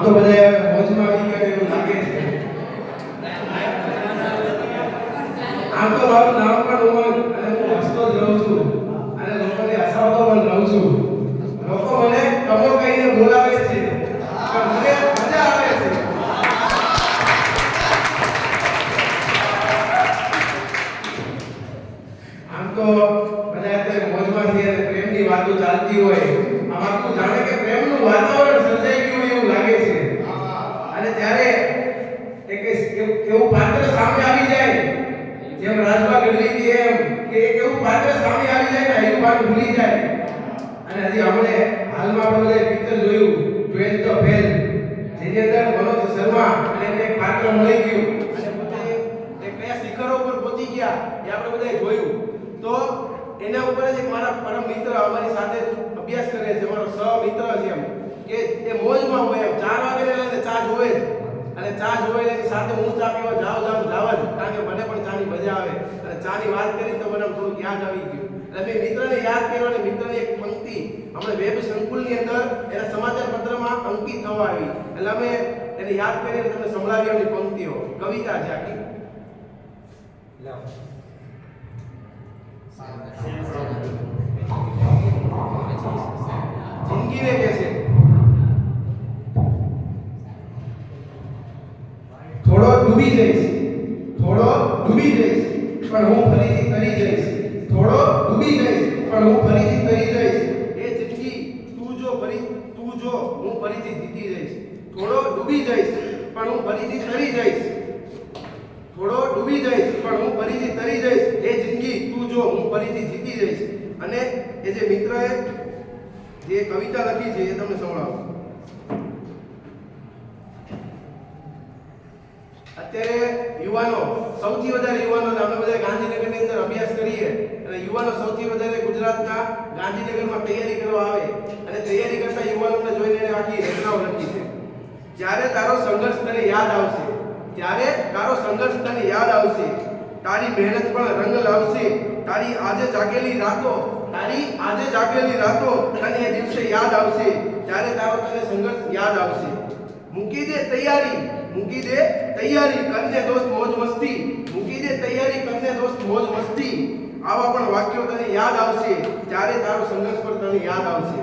આમ તો બધા મોજમાં આવી ગયા એવું લાગે છે. આમ તો મારું નામ પણ ઉમંગ અને હું હસતો જ રહું છું. અને લોકોને હસાવતો પણ રહું છું. લોકો મને કમો કહીને બોલાવે છે. પણ આમ તો બધા અત્યારે મોજમાં છીએ અને પ્રેમની વાતો ચાલતી હોય. આમાં તું જાણે કે પ્રેમનું વાતાવરણ સર્જાઈ ગયું એવું લાગે છે. અને ત્યારે એક એવું પાત્ર સામે આવી જાય. જેમ રાજભા ગઢવી હતી એમ કે એક એવું પાત્ર સામે આવી જાય ને એ પાત્ર ભૂલી જાય. અને હજી આપણે હાલમાં આપણે પિક્ચર જોયું ટ્વેલ્થ ધ ફેલ જેની અંદર મનોજ શર્મા અને એમને એક પાત્ર મળી ગયું. અને પોતે એ કયા શિખરો પર પહોંચી ગયા એ આપણે બધાએ જોયું. તો એના ઉપર જ એક મારા પરમ મિત્ર અમારી સાથે અભ્યાસ કરે છે મારો સહ મિત્ર છે એમ. કે એ મોજમાં હોય એમ. ચાર વાગે લઈને ચા જોવે જ. અને ચા જોવે એની સાથે હું ચા પીવા જાવ જાઉં જાવ જ. કારણ કે મને પણ ચાની મજા આવે. અને ચાની વાત કરી તો મને થોડુંક યાદ આવી ગયું. એટલે મેં મિત્રને યાદ કર્યો અને મિત્રની એક પંક્તિ આપણે વેબ સંકુલની અંદર એના સમાચાર પત્રમાં અંકિત થવા આવી. એટલે અમે એને યાદ કરીને તમને સંભળાવી એમની પંક્તિઓ. કવિતા છે આખી. જિંદગીને કહે છે થોડો ડૂબી જઈશ. થોડો ડૂબી જઈશ, પણ હું ફરીથી કરી જઈશ. થોડો ડૂબી જઈશ, પણ હું ફરીથી કરી જઈશ. એ જિંદગી તું જો ફરી, તું જો, હું ફરીથી જીતી જઈશ. થોડો ડૂબી જઈશ, પણ હું ફરીથી તરી જઈશ. થોડો ડૂબી જઈશ, પણ હું ફરીથી તરી જઈશ. એ જિંદગી તું જો, હું ફરીથી જીતી જઈશ. અને એ જે મિત્રએ જે કવિતા લખી છે એ તમને સંભળાવું. અત્યારે યુવાનો, સૌથી વધારે યુવાનો આપણે બધા ગાંધીનગરની અંદર અભ્યાસ કરીએ. અને યુવાનો સૌથી વધારે ગુજરાતના ગાંધીનગરમાં તૈયારી કરવા આવે. અને તૈયારી કરતા યુવાનોને જોઈને એને આખી રચનાઓ લખી છે. જ્યારે તારો સંઘર્ષ તને યાદ આવશે, ત્યારે તારો સંઘર્ષ તને યાદ આવશે. તારી મહેનત પણ રંગ લાવશે. તારી આજે જાગેલી રાતો, તારી આજે જાગેલી રાતો તને એ દિવસે યાદ આવશે. ત્યારે તારો તને સંઘર્ષ યાદ આવશે. મૂકી દે તૈયારી. મૂકી દે તૈયારી કરને દોસ્ત મોજ મસ્તી. મૂકી દે તૈયારી કરને દોસ્ત મોજ મસ્તી. આવા પણ વાક્યો તને યાદ આવશે. ત્યારે તારો સંઘર્ષ પર તને યાદ આવશે.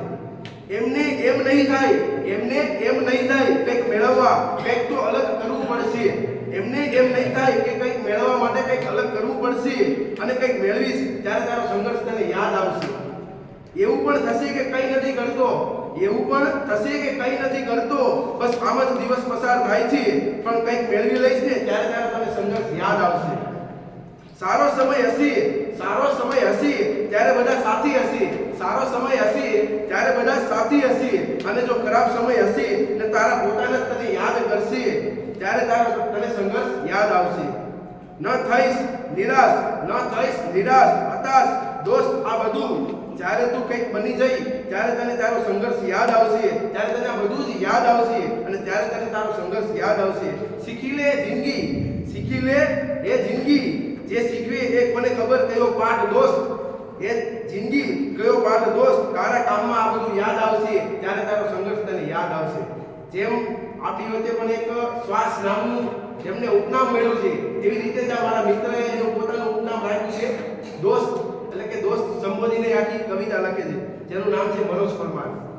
એમને એમ નહીં થાય, એમને એમ નહીં થાય કંઈક મેળવવા, કંઈક તો અલગ કરવું પડશે. એમને એમ નહીં થાય કે કંઈક મેળવવા માટે કંઈક અલગ કરવું પડશે અને કંઈક મેળવીશ, ત્યારે તારો સંઘર્ષ તને યાદ આવશે. એવું પણ થશે કે કંઈ નથી કરતો. એવું પણ થશે કે કંઈ નથી કરતો. બસ આમ જ દિવસ પસાર થાય છે. પણ કંઈક મેળવી લઈશ ને ત્યારે ત્યારે તમે સંઘર્ષ યાદ આવશે. સારો સમય હશે, સારો સમય હશે, ત્યારે બધા સાથી હશે. સારો સમય હશે, ત્યારે બધા સાથી હશે. અને જો ખરાબ સમય હશે ને તારા પોતાને તને યાદ કરશે. ત્યારે તારો તને સંઘર્ષ યાદ આવશે. ન થઈશ, નિરાશ, ન થઈશ, નિરાશ, હતાશ, દોસ્ત, આ બધું જ્યારે તું કંઈક બની જઈ, ત્યારે તને તારો સંઘર્ષ યાદ આવશે. ત્યારે તને બધું જ યાદ આવશે અને ત્યારે તને તારો સંઘર્ષ યાદ આવશે. શીખી લે જિંદગી. શીખી લે એ જિંદગી. જે શીખવી એ મને ખબર? કયો પાઠ દોસ્ત? એ જિંદગી કયો પાઠ દોસ્ત? તારા કામમાં આ બધું યાદ આવશે. ત્યારે તારો સંઘર્ષ તને યાદ આવશે. જેમ આપણી વચ્ચે પણ એક શ્વાસ નામનું જેમને ઉપનામ મળ્યું છે તેવી રીતે જ મારા મિત્રએ એનું પોતાનું ઉપનામ રાખ્યું છે દોસ્ત એટલે કે દોસ્ત સંબોધીને આખી કવિતા લખે છે. જેનું નામ છે મનોજ પરમાર.